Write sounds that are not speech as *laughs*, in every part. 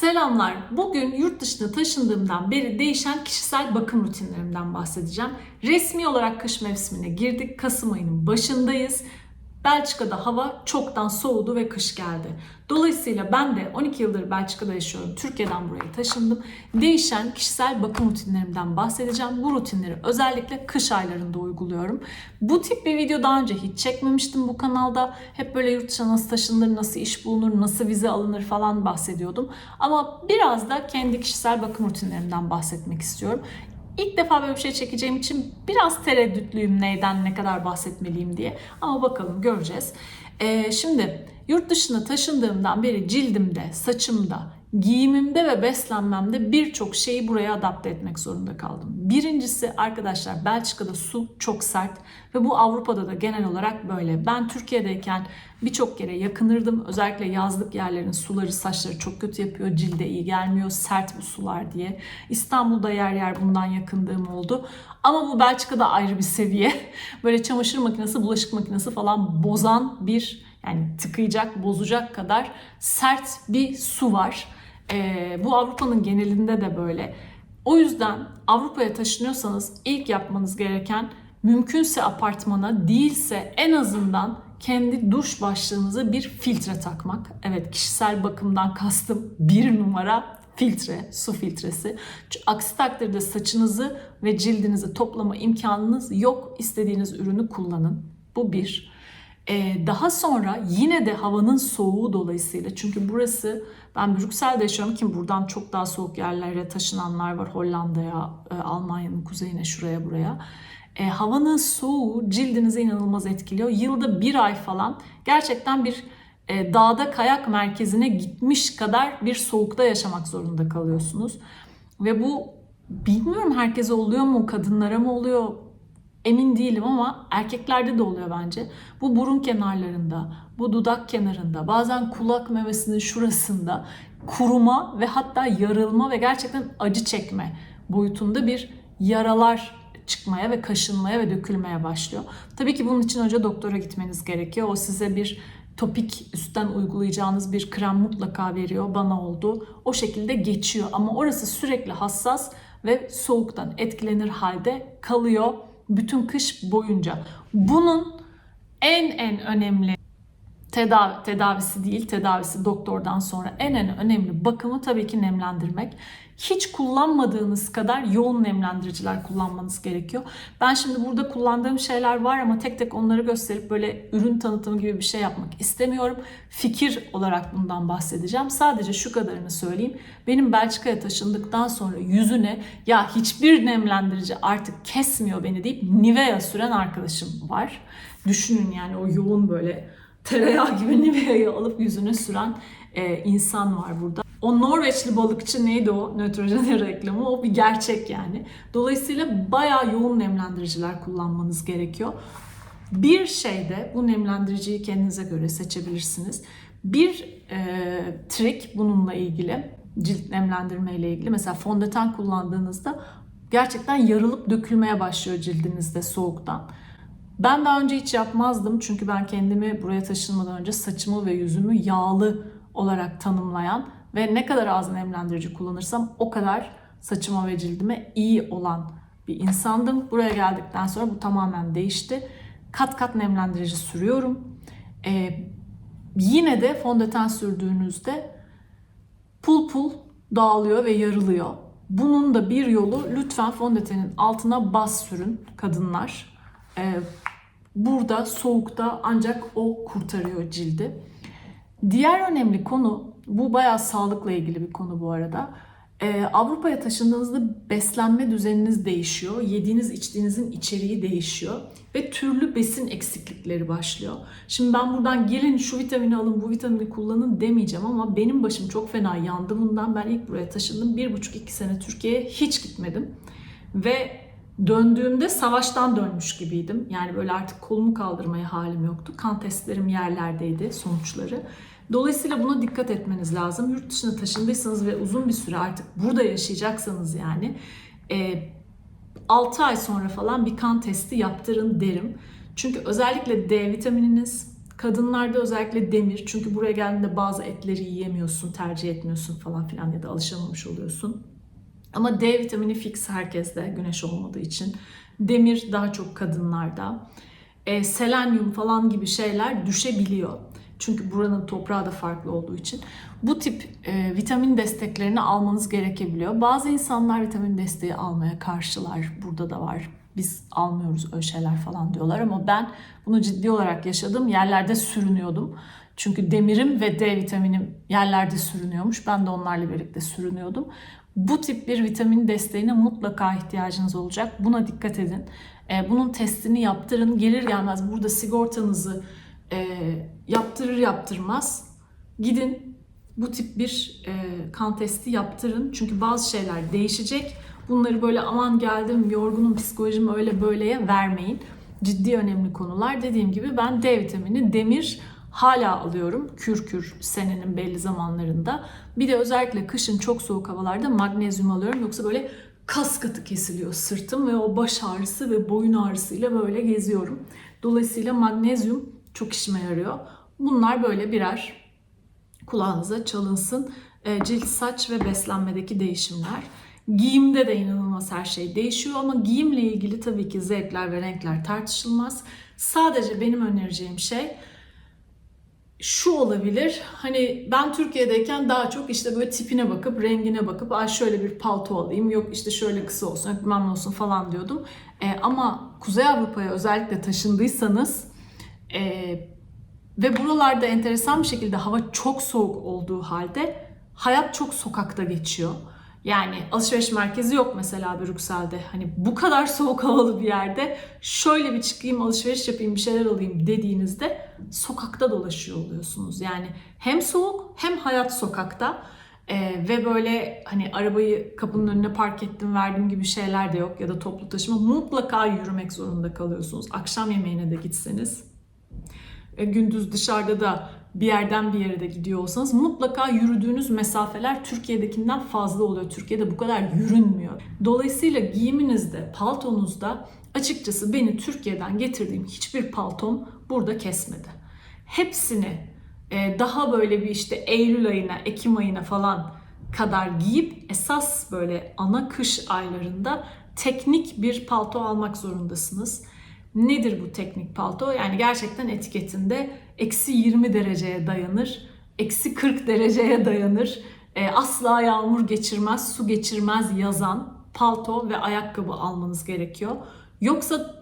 Selamlar. Bugün yurt dışına taşındığımdan beri değişen kişisel bakım rutinlerimden bahsedeceğim. Resmi olarak kış mevsimine girdik. Kasım ayının başındayız. Belçika'da hava çoktan soğudu ve kış geldi. Dolayısıyla ben de 12 yıldır Belçika'da yaşıyorum. Türkiye'den buraya taşındım. Değişen kişisel bakım rutinlerimden bahsedeceğim. Bu rutinleri özellikle kış aylarında uyguluyorum. Bu tip bir video daha önce hiç çekmemiştim bu kanalda. Hep böyle yurt dışına nasıl taşınır, nasıl iş bulunur, nasıl vize alınır falan bahsediyordum. Ama biraz da kendi kişisel bakım rutinlerimden bahsetmek istiyorum. İlk defa böyle bir şey çekeceğim için biraz tereddütlüyüm neyden ne kadar bahsetmeliyim diye. Ama bakalım göreceğiz. Ee, şimdi yurt dışına taşındığımdan beri cildimde, saçımda, giyimimde ve beslenmemde birçok şeyi buraya adapte etmek zorunda kaldım. Birincisi arkadaşlar Belçika'da su çok sert ve bu Avrupa'da da genel olarak böyle. Ben Türkiye'deyken birçok kere yakınırdım. Özellikle yazlık yerlerin suları saçları çok kötü yapıyor. Cilde iyi gelmiyor. Sert bu sular diye. İstanbul'da yer yer bundan yakındığım oldu. Ama bu Belçika'da ayrı bir seviye. *laughs* Böyle çamaşır makinesi, bulaşık makinesi falan bozan bir yani tıkayacak, bozacak kadar sert bir su var. Ee, bu Avrupa'nın genelinde de böyle. O yüzden Avrupa'ya taşınıyorsanız ilk yapmanız gereken mümkünse apartmana değilse en azından kendi duş başlığınıza bir filtre takmak. Evet kişisel bakımdan kastım bir numara filtre, su filtresi. Çünkü aksi takdirde saçınızı ve cildinizi toplama imkanınız yok. İstediğiniz ürünü kullanın. Bu bir. Ee, daha sonra yine de havanın soğuğu dolayısıyla çünkü burası ben Brüksel'de yaşıyorum ki buradan çok daha soğuk yerlere taşınanlar var Hollanda'ya, e, Almanya'nın kuzeyine, şuraya buraya. E, havanın soğuğu cildinizi inanılmaz etkiliyor. Yılda bir ay falan gerçekten bir e, dağda kayak merkezine gitmiş kadar bir soğukta yaşamak zorunda kalıyorsunuz. Ve bu bilmiyorum herkese oluyor mu, kadınlara mı oluyor emin değilim ama erkeklerde de oluyor bence. Bu burun kenarlarında, bu dudak kenarında, bazen kulak memesinin şurasında kuruma ve hatta yarılma ve gerçekten acı çekme boyutunda bir yaralar çıkmaya ve kaşınmaya ve dökülmeye başlıyor. Tabii ki bunun için önce doktora gitmeniz gerekiyor. O size bir topik üstten uygulayacağınız bir krem mutlaka veriyor. Bana oldu. O şekilde geçiyor ama orası sürekli hassas ve soğuktan etkilenir halde kalıyor bütün kış boyunca. Bunun en en önemli tedavi, tedavisi değil, tedavisi doktordan sonra en en önemli bakımı tabii ki nemlendirmek. Hiç kullanmadığınız kadar yoğun nemlendiriciler kullanmanız gerekiyor. Ben şimdi burada kullandığım şeyler var ama tek tek onları gösterip böyle ürün tanıtımı gibi bir şey yapmak istemiyorum. Fikir olarak bundan bahsedeceğim. Sadece şu kadarını söyleyeyim. Benim Belçika'ya taşındıktan sonra yüzüne ya hiçbir nemlendirici artık kesmiyor beni deyip Nivea süren arkadaşım var. Düşünün yani o yoğun böyle tereyağı gibi Nivea'yı alıp yüzüne süren e, insan var burada. O Norveçli balıkçı neydi o Neutrogena *laughs* reklamı? O bir gerçek yani. Dolayısıyla bayağı yoğun nemlendiriciler kullanmanız gerekiyor. Bir şeyde bu nemlendiriciyi kendinize göre seçebilirsiniz. Bir e, trik bununla ilgili, cilt nemlendirme ile ilgili. Mesela fondöten kullandığınızda gerçekten yarılıp dökülmeye başlıyor cildinizde soğuktan. Ben daha önce hiç yapmazdım çünkü ben kendimi buraya taşınmadan önce saçımı ve yüzümü yağlı olarak tanımlayan ve ne kadar az nemlendirici kullanırsam o kadar saçıma ve cildime iyi olan bir insandım. Buraya geldikten sonra bu tamamen değişti. Kat kat nemlendirici sürüyorum. Ee, yine de fondöten sürdüğünüzde pul pul dağılıyor ve yarılıyor. Bunun da bir yolu lütfen fondötenin altına bas sürün kadınlar. Ee, burada soğukta ancak o kurtarıyor cildi. Diğer önemli konu, bu bayağı sağlıkla ilgili bir konu bu arada. Ee, Avrupa'ya taşındığınızda beslenme düzeniniz değişiyor. Yediğiniz içtiğinizin içeriği değişiyor. Ve türlü besin eksiklikleri başlıyor. Şimdi ben buradan gelin şu vitamini alın, bu vitamini kullanın demeyeceğim ama benim başım çok fena yandı bundan. Ben ilk buraya taşındım. Bir buçuk iki sene Türkiye'ye hiç gitmedim. Ve döndüğümde savaştan dönmüş gibiydim. Yani böyle artık kolumu kaldırmaya halim yoktu. Kan testlerim yerlerdeydi sonuçları. Dolayısıyla buna dikkat etmeniz lazım. Yurt dışına taşındıysanız ve uzun bir süre artık burada yaşayacaksanız yani 6 ay sonra falan bir kan testi yaptırın derim. Çünkü özellikle D vitamininiz, Kadınlarda özellikle demir. Çünkü buraya geldiğinde bazı etleri yiyemiyorsun, tercih etmiyorsun falan filan ya da alışamamış oluyorsun. Ama D vitamini fix herkeste güneş olmadığı için. Demir daha çok kadınlarda. E, selenyum falan gibi şeyler düşebiliyor. Çünkü buranın toprağı da farklı olduğu için. Bu tip e, vitamin desteklerini almanız gerekebiliyor. Bazı insanlar vitamin desteği almaya karşılar. Burada da var. Biz almıyoruz öyle şeyler falan diyorlar ama ben bunu ciddi olarak yaşadım. Yerlerde sürünüyordum. Çünkü demirim ve D vitaminim yerlerde sürünüyormuş. Ben de onlarla birlikte sürünüyordum. Bu tip bir vitamin desteğine mutlaka ihtiyacınız olacak. Buna dikkat edin. E, bunun testini yaptırın. Gelir gelmez burada sigortanızı e, yaptırır yaptırmaz gidin bu tip bir e, kan testi yaptırın. Çünkü bazı şeyler değişecek. Bunları böyle aman geldim yorgunum psikolojim öyle böyleye vermeyin. Ciddi önemli konular. Dediğim gibi ben D vitamini, demir hala alıyorum. Kür kür senenin belli zamanlarında. Bir de özellikle kışın çok soğuk havalarda magnezyum alıyorum. Yoksa böyle kas katı kesiliyor sırtım ve o baş ağrısı ve boyun ağrısıyla böyle geziyorum. Dolayısıyla magnezyum çok işime yarıyor. Bunlar böyle birer kulağınıza çalınsın. E, cilt, saç ve beslenmedeki değişimler. Giyimde de inanılmaz her şey değişiyor ama giyimle ilgili tabii ki zevkler ve renkler tartışılmaz. Sadece benim önereceğim şey şu olabilir. Hani ben Türkiye'deyken daha çok işte böyle tipine bakıp rengine bakıp ay şöyle bir palto alayım yok işte şöyle kısa olsun bilmem olsun falan diyordum. E, ama Kuzey Avrupa'ya özellikle taşındıysanız e, ve buralarda enteresan bir şekilde hava çok soğuk olduğu halde hayat çok sokakta geçiyor. Yani alışveriş merkezi yok mesela Brüksel'de. Hani bu kadar soğuk havalı bir yerde şöyle bir çıkayım alışveriş yapayım bir şeyler alayım dediğinizde sokakta dolaşıyor oluyorsunuz. Yani hem soğuk hem hayat sokakta. Ee, ve böyle hani arabayı kapının önüne park ettim verdim gibi şeyler de yok ya da toplu taşıma mutlaka yürümek zorunda kalıyorsunuz. Akşam yemeğine de gitseniz e, gündüz dışarıda da bir yerden bir yere de gidiyor olsanız mutlaka yürüdüğünüz mesafeler Türkiye'dekinden fazla oluyor. Türkiye'de bu kadar yürünmüyor. Dolayısıyla giyiminizde, paltonuzda açıkçası beni Türkiye'den getirdiğim hiçbir paltom burada kesmedi. Hepsini e, daha böyle bir işte Eylül ayına, Ekim ayına falan kadar giyip esas böyle ana kış aylarında teknik bir palto almak zorundasınız. Nedir bu teknik palto? Yani gerçekten etiketinde eksi 20 dereceye dayanır, eksi 40 dereceye dayanır, e, asla yağmur geçirmez, su geçirmez yazan palto ve ayakkabı almanız gerekiyor. Yoksa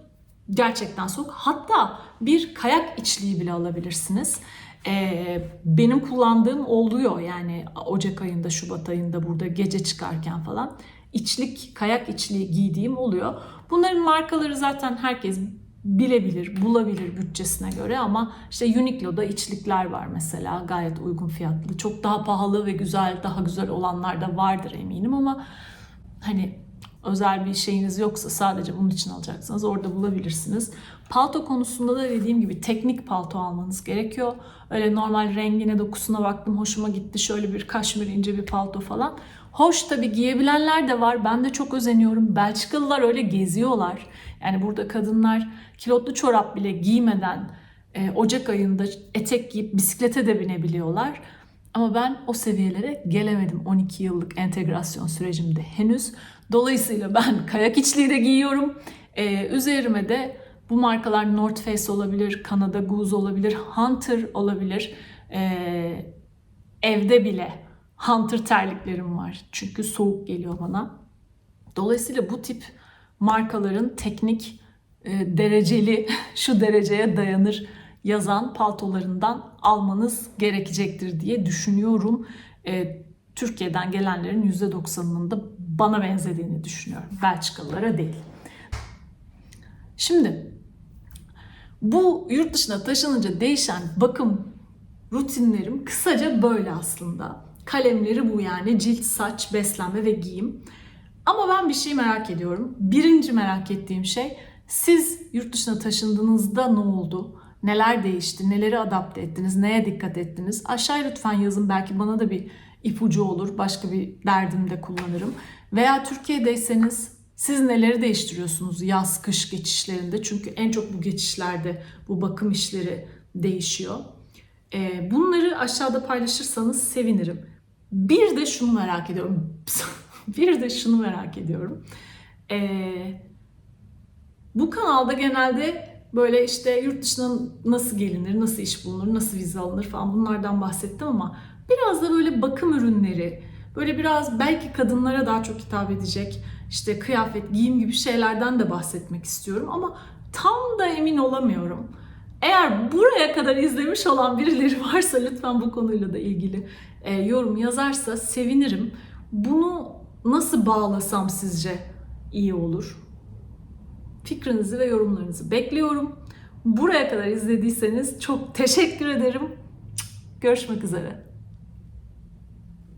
gerçekten soğuk. Hatta bir kayak içliği bile alabilirsiniz. Ee, benim kullandığım oluyor yani Ocak ayında, Şubat ayında burada gece çıkarken falan içlik, kayak içliği giydiğim oluyor. Bunların markaları zaten herkes bilebilir, bulabilir bütçesine göre ama işte Uniqlo'da içlikler var mesela gayet uygun fiyatlı. Çok daha pahalı ve güzel, daha güzel olanlar da vardır eminim ama hani özel bir şeyiniz yoksa sadece bunun için alacaksınız orada bulabilirsiniz. Palto konusunda da dediğim gibi teknik palto almanız gerekiyor. Öyle normal rengine dokusuna baktım hoşuma gitti şöyle bir kaşmir ince bir palto falan. Hoş tabii giyebilenler de var. Ben de çok özeniyorum. Belçikalılar öyle geziyorlar. Yani burada kadınlar kilotlu çorap bile giymeden e, Ocak ayında etek giyip bisiklete de binebiliyorlar. Ama ben o seviyelere gelemedim 12 yıllık entegrasyon sürecimde henüz. Dolayısıyla ben *laughs* kayak içliği de giyiyorum. Ee, üzerime de bu markalar North Face olabilir, Canada Goose olabilir, Hunter olabilir. Ee, evde bile Hunter terliklerim var. Çünkü soğuk geliyor bana. Dolayısıyla bu tip markaların teknik, e, dereceli, *laughs* şu dereceye dayanır yazan paltolarından almanız gerekecektir diye düşünüyorum. E, Türkiye'den gelenlerin %90'ının da bana benzediğini düşünüyorum. Belçikalılara değil. Şimdi bu yurt dışına taşınınca değişen bakım rutinlerim kısaca böyle aslında. Kalemleri bu yani cilt, saç, beslenme ve giyim. Ama ben bir şey merak ediyorum. Birinci merak ettiğim şey siz yurt dışına taşındığınızda ne oldu? Neler değişti? Neleri adapte ettiniz? Neye dikkat ettiniz? Aşağıya lütfen yazın. Belki bana da bir ipucu olur. Başka bir derdimde kullanırım. Veya Türkiye'deyseniz siz neleri değiştiriyorsunuz yaz kış geçişlerinde? Çünkü en çok bu geçişlerde bu bakım işleri değişiyor. Ee, bunları aşağıda paylaşırsanız sevinirim. Bir de şunu merak ediyorum. *laughs* bir de şunu merak ediyorum. Ee, bu kanalda genelde böyle işte yurt dışına nasıl gelinir, nasıl iş bulunur, nasıl vize alınır falan bunlardan bahsettim ama biraz da böyle bakım ürünleri, böyle biraz belki kadınlara daha çok hitap edecek işte kıyafet, giyim gibi şeylerden de bahsetmek istiyorum ama tam da emin olamıyorum. Eğer buraya kadar izlemiş olan birileri *laughs* varsa lütfen bu konuyla da ilgili e, yorum yazarsa sevinirim. Bunu nasıl bağlasam sizce iyi olur? Fikrinizi ve yorumlarınızı bekliyorum. Buraya kadar izlediyseniz çok teşekkür ederim. Görüşmek üzere.